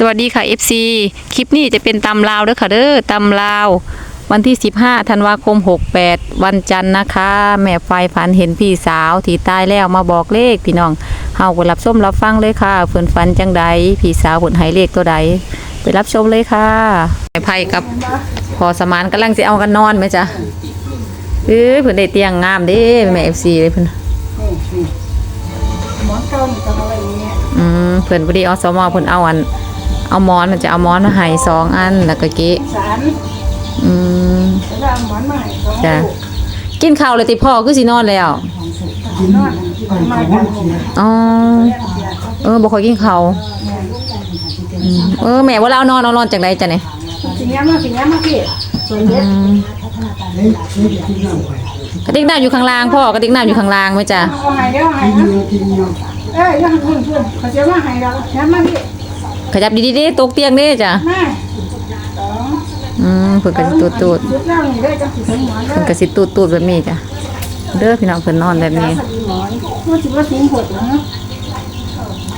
สวัสดีค่ะ FC คลิปนี้จะเป็นตำลาวเด้อค่ะเด้อตำลาว วันที่ 15ธันวาคม 68 วันจันทร์นะคะ แม่ไฟฝันเห็นพี่สาวที่ตายแล้วมาบอกเลขพี่น้องเฮาไปรับชมรับฟังเลยค่ะเพิ่นฝันจังใดพี่สาวเพิ่นให้เลขตัวใด ไปรับชมเลยค่ะแม่ไฟกับพอสมานกำลังสิเอากันนอนไหมจ๊ะเอ้ยเพิ่นได้เตียงงามเด้แม่ FC เลยเพิ่นหมอนเก่านี่ต้องเอาไว้อย่างเงี้ยอืมเพิ่นพอดีอสมเพิ่นเอาอัน เอาหมอนมันจะเอาหมอนมาให้สองอันแล้วก็เกะสารอืมแล้วก็เอาหมอนมาให้สองจ้ะลูกกินข้าวเลยติพ่อคือสินอนแล้วนอนมากันอ๋อเออบ่ค่อยกินข้าวอืมเออแม่ว่าเรานอนเอานอนจังไดจ้ะเนี่ยสิงห์มาสิงห์มาพี่ส่วนเด็ดกระติกน้ำอยู่ข้างล่างพ่อกระติกน้ำอยู่ข้างล่างไหมจ๊ะเอาให้เดี๋ยวให้นะเอ้ยยังเพิ่นเพิ่นเขาจะมาให้เราย้ำมาพี่ ขยับดีๆเด้ตกเตียงเด้จ้ะมาสองอืมเพิ่นก็สิตูดตูดชุดแล้วนี่ได้จังสิถึงหมอนเพิ่นก็สิตูดตูดแบบนี้จ้ะเด้อพี่น้องเพิ่นนอนแบบนี้พอดีหมอนมันสิว่าสิงหดเหรอฮะ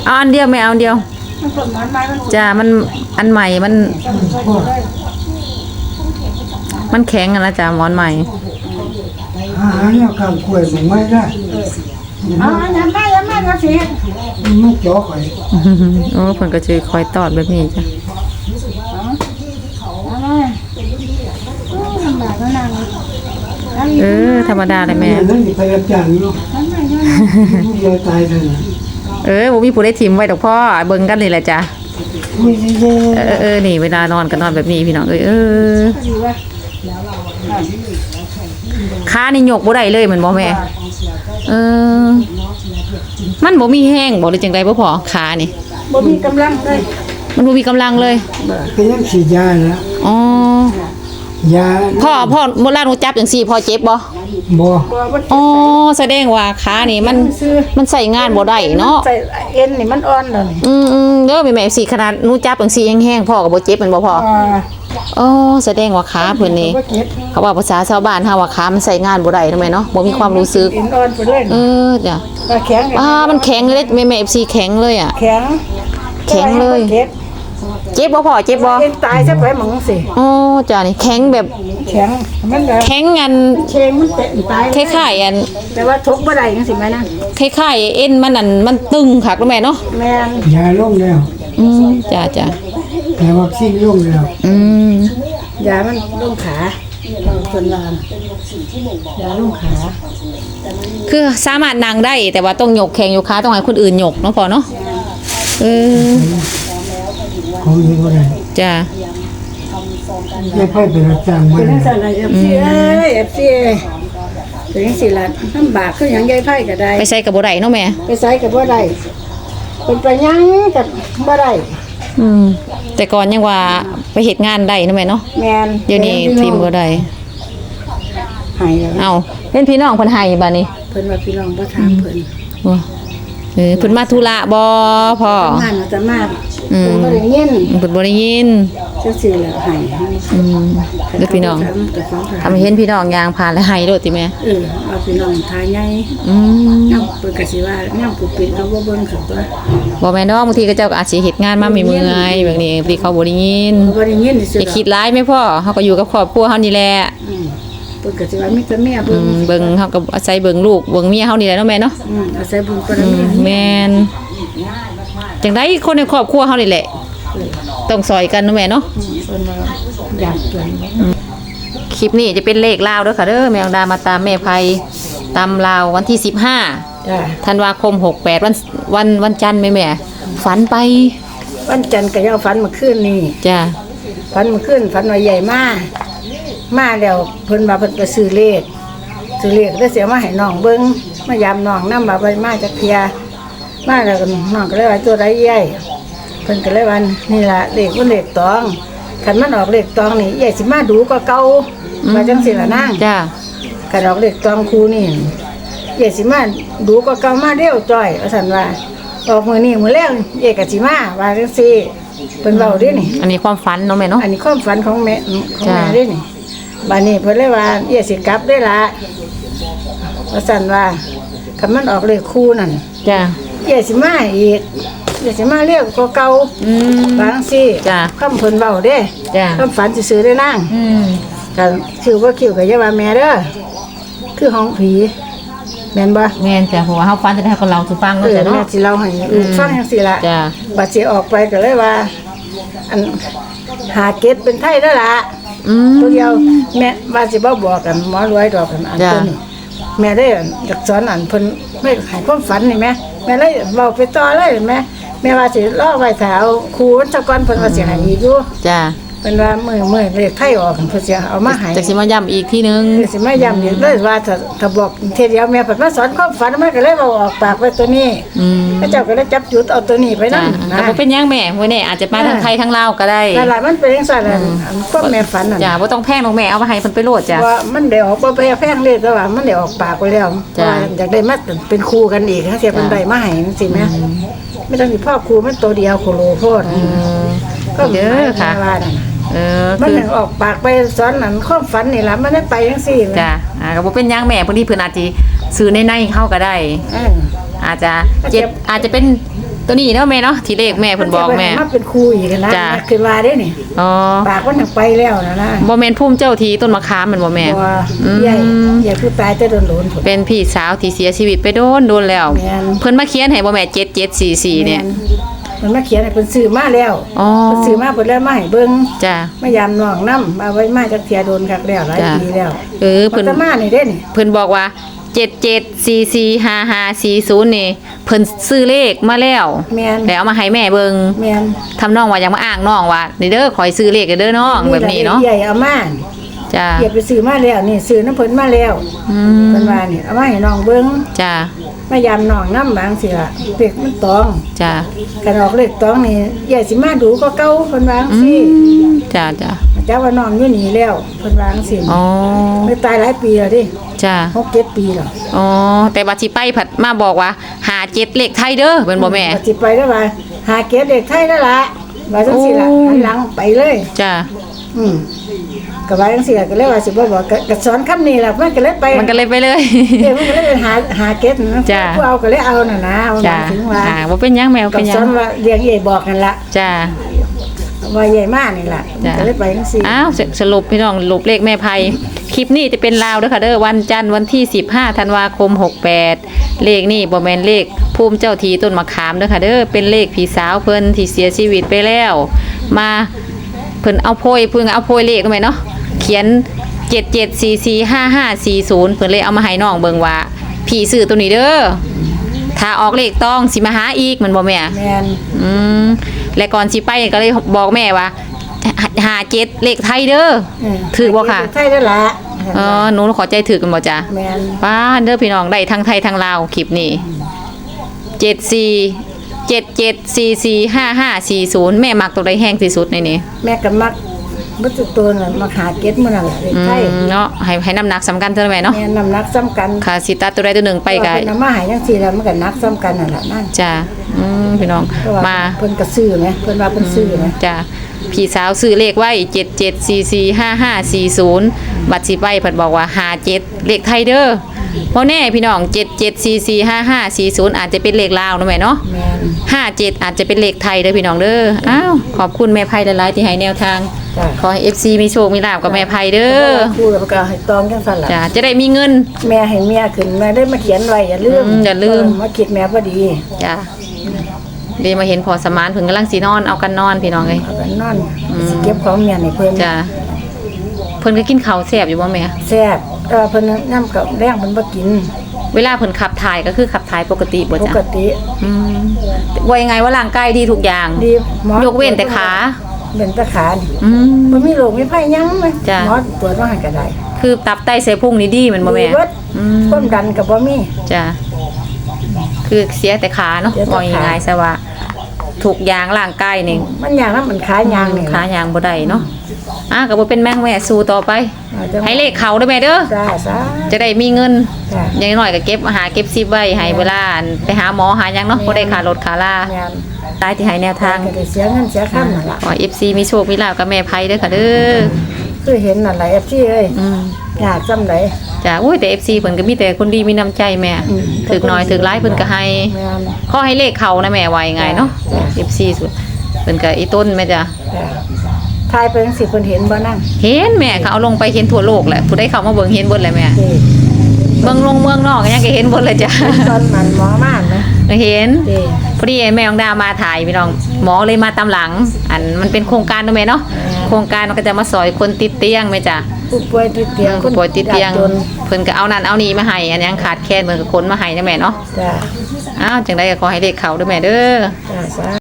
เอาอันเดียวแม่เอาอันเดียวมันกดหมอนไม้มันจ้ะมันอันใหม่มันมันแข็งอะนะจ๊ะหมอนใหม่อาหารเนี่ยข้าวกล้วยผมไม่ได้ เอาอันนั้นมาย้ำมาก็สิมันไม่จ่อข่อยโอ้เพิ่นก็สิคอยตอดแบบนี้จ้ะเอามาโอ้ลำบากแล้วนางเออธรรมดาเลยแม่นั่นไปรับจ้างอยู่นั่นไงนั่นไงผู้เดียวตายเลยนะเออบ่มีผู้ได้ทิมไว้ดอกพ่อเบิ่งกันนี่แหละจ้ะไม่ใช่เยเออเออนี่เวลานอนก็นอนแบบนี้พี่น้องเอ้ยเออดีว่าขานี่ยกบ่ได้เลยแมันบ่แม่ เออ มันบ่มีแห้งบ่หรือจังไดบ่พอขานี่บ่มีกำลังเลยมันบ่มีกำลังเลยก็ยังฉีดยาแล้วอ๋อยาพ่อพ่อเมื่อลาหนูจับจังซี่พ่อเจ็บบ่บ่บ่บ่อ๋อแสดงว่าขานี่มันซื้อมันใส่งานบ่ได้เนาะใส่เอ็นนี่มันอ่อนแล้วนี่อืมอืมเด้อแม่แม่สิขนาดหนูจับจังซี่แห้งๆพ่อก็บ่เจ็บแมันบ่พ่อ อ่าอ๋อแสดงว่าขาเพิ่นนี่บ่เก็บเขาว่าภาษาชาวบ้านเฮาว่าขามันใส่งานบ่ได้ทำไมเนาะบ่มีความรู้สึก เอ็นอ่อนไปเลยเออจ้ะว่าแข็งว้ามันแข็งเลยแม่แม่ FC แข็งเลยอะแข็งแข็งเลยเก็บเจ็บบ่พ่อเจ็บบ่เอ็นตายซะไปหมองสิอ๋อจ้ะนี่แข็งแบบแข็งมันแบบแข็งอันเชงมันเตะตายคล้ายๆอันแต่ว่าทกบ่ได้จังซี่แม่นะคล้ายๆเอ็นมันนั่นมันตึงคักเนาะแม่เนาะแม่นยาลงแล้วอืมจ้ะจ้ะ แต่วัคซีนลงแล้วอืมยามันลงขาจนว่ายาลงขา คือสามารถนั่งได้ แต่ว่าต้องยกแข้งยกขาต้องให้คนอื่นยกเนาะพ่อเนาะเออของนี้ก็ได้จ้ะไม่ค่อยไปรับจ้างมาเป็นจังซั่นล่ะ FC เอ้ย FC เป็นจังซี่ล่ะลำบากคือหยังยายไผก็ได้ ไปใส่กับบ่ได้เนาะแม่ ไปไสก็บ่ได้เป็นไปหยังก็บ่ได้ อืมแต่ก่อนยังว่าไปเฮ็ดงานได้เนาะแม่เนาะแม่นเดี๋ยวนี้ทีมบ่ได้ให้แล้วเอาเป็นพี่น้องเพิ่นให้บัดนี้เพิ่นว่าพี่น้องบ่ถามเพิ่นว่า เออเพิ่นมาธุระบ่พ่องานอาตมาอืมเพิ่นบ่ได้ยินเพิ่นบ่ได้ยินจังซี่แหละให้อืมเด้อพี่น้องแต่ของทำให้เห็นพี่น้องยางผ่านแล้วให้โลดติแม่เออเอาพี่น้องทายใหญ่อืมนำเพิ่นก็สิว่าแนวผู้ปิดเอาบ่เบิ่งเขาตัวบ่แม่นดอกบางทีก็เจ้าก็อาจสิเฮ็ดงานมาไม่เมื่อยแบบนี้บางทีเขาบ่ได้ยินบ่ได้ยินซื่อย่าคิดร้ายแม่พ่อเฮาก็อยู่กับครอบครัวเฮานี่แหละอืม เพิ่นก็สิว่ามีแต่เมียอืเบิ่งมเบิ่งเฮาก็อาศัยเบิ่งลูกเบิ่งเมียเฮานี่แหละเนาะแม่เนาะอืมอาศัยบุญบารอืมีมแม่นจังไดคนในครอบครัวเฮานี่แหละ ต้องซอยกันเนาะแม่เนาะอืมเพิ่นว่าอยากเกินคลิปนี้จะเป็นเลขลาวเด้อค่ะเด้อแมงดามาตามแม่ภัยตามลาววันที่15จ้ะธันวาคม 68 วันวันวันจันทร์แม่แม่ฝันไปวันจันทร์ก็ยังฝันเมื่อคืนนี่จ้ะฝันเมื่อคืนฝันว่าใหญ่มาก มาแล้วเพิ่นมาเพิ่นไปซื้อเลขซื้อเลขแล้วเสียมาให้น้องเบิ่งมายามน้องนำมาไปมาจากเพียมาแล้วก็น้องก็เลยว่าตัวใดใหญ่เพิ่นก็เลยว่านี่ล่ะเลขมันเลขตองคันมันออกเลขตองนี่ใหญ่สิมาดูก็เก่าว่าจังซี่ล่ะนางจ้ะคันออกเลขตองคูนี่ใหญ่สิมาดูก็เก่ามาเร็วจ้อยว่าซั่นว่าออกมื้อนี้มื้อแล้วใหญ่ก็สิมาว่าจังซี่เพิ่นเว้าเด้นี่ อันนี้ความฝันเนาะแม่เนาะ อันนี้ความฝันของแม่ของจ้ะแม่เด้นี่ บานนี้เพิ่นเลยว่าเอี่ยสิกลับได้ละว่าสั่นว่าคันมันออกเลขคู่นั่นจ้ะเอี่ยสิมาอีกเดี๋ยวสิมาเรียกกว่าเก่าอืม บางสิจ้ะคำเพิ่นเว้าเด้จ้ะ คำฝันสิซื้อได้นั่งอืมกันคิวบ่คิวก็อย่าว่าแม่เด้อคือห้องผีแม่นบ่แม่นจ้ะเพราะว่าเฮาฟันจะได้ให้คนเราสุฟังเอเนาะอจ้ะแม่เนาะ สิเล่าให้ลูกฟังจังซี่ล่ะ จ้ะบัดสิออกไปก็เลยว่า อันหาเกตเป็นไทยแล้วล่ะอืม ตัวเดียวแม่ว่าสิบ่บอกกันหมอรวยดอกกันอันจ้ะ ตัวนี้แม่ได้อยากสอนอันเพิ่นไม่ให้ความฝันนี่แม่แม่เลยเว้าไปต่อเลยแม่แม่ว่าสิรอไว้ถ้าเอาครูวันตะก่อนเพิ่นว่าสิให้อีกอยู่จ้ะ เพิ่นว่ามื้อมื้อเลขไทยออกเพิ่นสิเอามาให้จักสิมาย้ำอีกทีนึงเพิ่นสิมาย้ำอีกเลยว่าถ้าถ้าบอกเทยเดียวแม่เพิ่นมาสอนความฝันมันก็เลยเว้าออกปากไว้ตัวนี้อืมพระเจ้าก็เลยจับจุดเอาตัวนี้ไปจ้ะนั่นแต่นะบ่เป็นหยังแม่มื้อนี้อาจจะมาทางไทยทางลาวก็ได้นั่นแหละมันเป็นจังซั่นแหละอันความแม่ฝันนั่นจ้ะบ่ต้องแพงหรอกแม่เอามาให้เพิ่นไปโหลดจ้ะว่ามันได้ออกบ่ไปแพงเลยแต่ว่ามันได้ออกปากไปแล้วจ้ะว่าอยากได้มาเป็นครูกันอีกถ้าเสียเป็นจ้ะใดมาให้จังซี่แม่ไม่ต้องสิพ่อครูมันตัวเดียวโคโลโพดเออก็เด้อค่ะว่านั่นน่ะ เออมันคือ ถึงออกปากไปสอนนั่นความฝันนี่ล่ะมันได้ไปจังซี่แหละจ้ะอ่าก็บ่เป็นหยังแม่พอดีเพิ่นอาจสิซื้อในในเข้าก็ได้ เออ อาจจะเจ็บอาจจะเป็นตัวนี้เนาะแม่เนาะที่เลขแม่เพิ่นบอกแม่ นจะไปให้มาเป็นครูอีกนะจ้ะ คือว่าได้นี่อ๋อปากมันยังไปแล้วนะนะบ่แม่นภูมิเจ้าที่ต้นมะขามแมันบ่แม่ว่าอืม ใหญ่ใหญ่ผู้ตายจะโดนโดนผลเป็นพี่สาวที่เสียชีวิตไปโดนโดนแล้ว แม่น เพิ่นมาเขียนให้บ่แม่7744เนี่ย มันมาเขียนให้เพิ่นซื้อมาแล้วอ๋อ เพิ่นซื้อมาเพิ่นแล้วมาให้เบิ่งจ้ะ มายามน้องนํมาไว้มาจักเที่ยโดนคักแล้วหลายจ้ะ ปีแล้วเออเพิ่เพิ่นนมานี่เด้นี่เพิ่นบอกว่า77445540นี่เพิ่นซื้อเลขมาแล้วแม่นแล้วเอามาให้แม่เบิ่งแม่นทำน้องว่าอยากมาอ้างน้องว่านี่เด้อขอยซื้อเลขเด้อน้องแบบนี้เนาะใหญ่เอามาจ้ะเหยียบไปซื้อมาแล้วนี่ซื้อน้ำเพิ่นมาแล้วอืมเพิ่นว่านี่เอามาให้น้องเบิ่งจ้ะ มายามน้องนำบางสิล่ะเด็กมันตองจ้ะกันออกเลขตองนี่ใหญ่สิมาดูก็เก่าเพิ่นว่าจังอืซี่มจ้ะจ้ะจ้าว่าน้องอยู่นี่แล้วเพิ่นว่าจังซี่อ๋อไม่ตายหลายปีแล้วดิจ้ะหกเจ็ดปีแล้วอ๋อแต่บัดสิไปผัดมาบอกว่าหาเจ็ดเลขไทยเด้อเป็นบ่แม่ปฏิไปได้ว่าหาเกตเด็กไทยนั่นละว่าจังซี่ล่ะโอ้ หันหลังไปเลย จ้ะอืม ก็ว่าจังซี่ล่ะก็เลยว่าสิบ่บอกก็ก็สอนคำนี้ล่ะมันก็เลยไปมันก็เลยไปเลย เดี๋ยวมันก็เลยไปหาหาเกตนะจ้ะ ผู้เอาก็เลยเอาน่ะนะว่าจ้ะถึงว่าอ่าบ่เป็นหยังแมวกับเป็นหยัสองนว่าเลี้ยงใหญ่บอกกันละจ้ะว่าใหญ่มากนี่ล่ะจ้ะ ก็เลยไปจังซี่อ้าวสสรุปพี่น้องสรุปเลขแม่ภัยคลิปนี้จะเป็นลาวเด้อค่ะเด้อวันจันทร์วันที่ 15ธันวาคม 68 เลขนี่บ่แม่นเลขภูมิเจ้าทีต้นมะขามเด้อค่ะเด้อเป็นเลขพี่สาวเพิ่นที่เสียชีวิตไปแล้ว มาเพิ่นเอาโพยเพิ่นเอาโพยเลขกันไหมเนาะเขียน77445540เพิ่นเลยเอามาให้น้องเบิ่งว่าพี่ซื้อตัวนี้เด้อถ้าออกเลขต้องสิมาหาอีกแมันบ่แม่แม่นอืมและก่อนสิไปก็เลยบอกแม่ว่าหาหาเจ็ดเลขไทยเด้อเออถือบ่ค่ะเด็กไทยนั่นล่ะเออหนูขอใจถือกันบ่จ้ะแม่นป้าเด้อพี่น้องได้ทั้งไทยทั้งลาวคลิปนี้เจ็ดสี่เจ็ดเจ็ดสี่สี่ห้าห้าสี่ศูนย์แม่มักตัวใดแห้งที่สุดในนี้แม่ก็มัก บ่ตุตัวน่ะมาหาเกตมื้อนั่นล่ะเด็กอืไทยมเนาะให้ให้น้ำหนักสำคัญเท่าไหร่เนาะแม่น้ำหนักซ้ำกันค่ะสิตัดตัวใดตัวหนึ่งไปกัเพิ่นเอามาให้จังซี่แล้วมันก็หนักซ้ำกันนั่นล่ะนั่นจ้ะอืมพี่น้องเพราะว่ามาเพิ่นก็ซื้อไหมเพิ่นว่าเพิ่นซื้อไหมจ้ะพี่สาวซื้อเลขไว้เจ็ดเจ็ดสี่สี่ห้าห้าสี่ศูนย์บัตรสิไปเพิ่นบอกว่าหาเจ็ดเลขไทยเด้อเพราะแน่พี่น้องเจ็ดเจ็ดสี่สี่ห้าห้าสี่ศูนย์อาจจะเป็นเลขลาวนะแม่เนาะ แม่นห้าเจ็ดอาจจะเป็นเลขไทยเด้อพี่น้องเด้อ อ้าว ขอบคุณแม่ไพ่หลายๆที่ให้แนวทาง จ้ะขอให้เอฟซีมีโชคมีลาบกับแม่ไพ่เด้อพูดแล้วก็ให้ตองจังซั่นล่ะจ้ะจะได้มีเงิน แม่ให้เมียขึ้นแม่ได้มาเขียนไว้อย่าลืมอืมอย่าลืม เมาคิดแม่พอดีจ้ะเดี๋ยวมาเห็นพอสมานเพิ่งกำลังสีนอนเอากันนอนพี่น้องเลยเอากันนอนสิเก็บของเมียให้เพิ่นจ้ะเพิ่นก็กินข้าวแซ่บอยู่บ่แม่ แซ่บเออเพิ่นนํกับแรงเพิ่นบ่กินเวลาเพิ่นขับถ่ายก็คือขับถ่ายปกติบ่ปจ้ะกติอืมว่ายังไงว่าร่างกายดีทุกอย่าง ดีหมอยกเว้นแต่ขา เว้นแต่ขานี่อืมบ่มีโรคมีภัยหยังเลยจ้ะ หมอตรวจว่าให้ก็ได้คือตับไตเสพุงนี่ดีแมันบ่แม่ดีเบิดอืม ความดันก็บ่มี จ้ะคือเสียแต่ขาเนาะเสียแต่ว่ายังไงขาซะว่าทุกอย่างร่างกายนี่มันอย่างนั้นมันขายางนี่ขายางบ่ได้เนาะอะก็บ่เป็นแม่งแม่สู้ต่อไป อาจจะให้เลขเขาเด้อแม่เด้อ จ้าซะจะได้มีเงิน จ้า อย่างน้อยก็เก็บหาเก็บซิบไว้ให้เวลาอันไปหาหมอหาหยังเนาะบ่ได้ค่ารถค่าลาแม่น ตายที่ให้แนวทางก็ได้เสียเงินเสียค่านั่นล่ะขอ FC มีโชคมีลาภกับแม่ไผเด้อค่ะเด้อคือเห็นนั่นแหละ FC เอ้ยอืมไปยากจำไดจ้ะอุ้ยแต่ FC เพิ่นก็มีแต่คนดีมีน้ำใจแม่อืมถึกน้อยถึกหลายเพิ่นก็ให้ แม่น ขอให้เลขเขานะแม่ไว้ไงเนาะ FC สุดเพิ่นก็อีต้นแม่จ้ะ จ้ะทายไปจังสิเพิ่นเห็นบ่นั่นเห็นแม่เขาเอาลงไปเห็นทั่วโลกแหละผู้ใดเข้ามาเบิ่งเห็นเบิดแหละแม่เด้เบิ่งลงเมืองนอกก็ยังก็เห็นเบิดเลยจ้ะ ตอนมันหมอมากนะเห็นเด้ พอดีแม่ของดามาถ่ายพี่น้องหมอเลยมาตามหลัง อันมันเป็นโครงการเนาะแม่เนาะโครงการมันก็จะมาสอยคนติดเตียงแม่จ้ะผู้ป่วยติดเตียงคนป่วยติดเตียงากจนเพิ่นก็เอานั่นเอานี่มาให้อันยังขาดแคลนเพิ่นก็ขนมาให้นะแม่เนาะจ้ะอ้าวจังไดก็ขอให้เลขเขาเด้อแม่เด้อจ้ะสา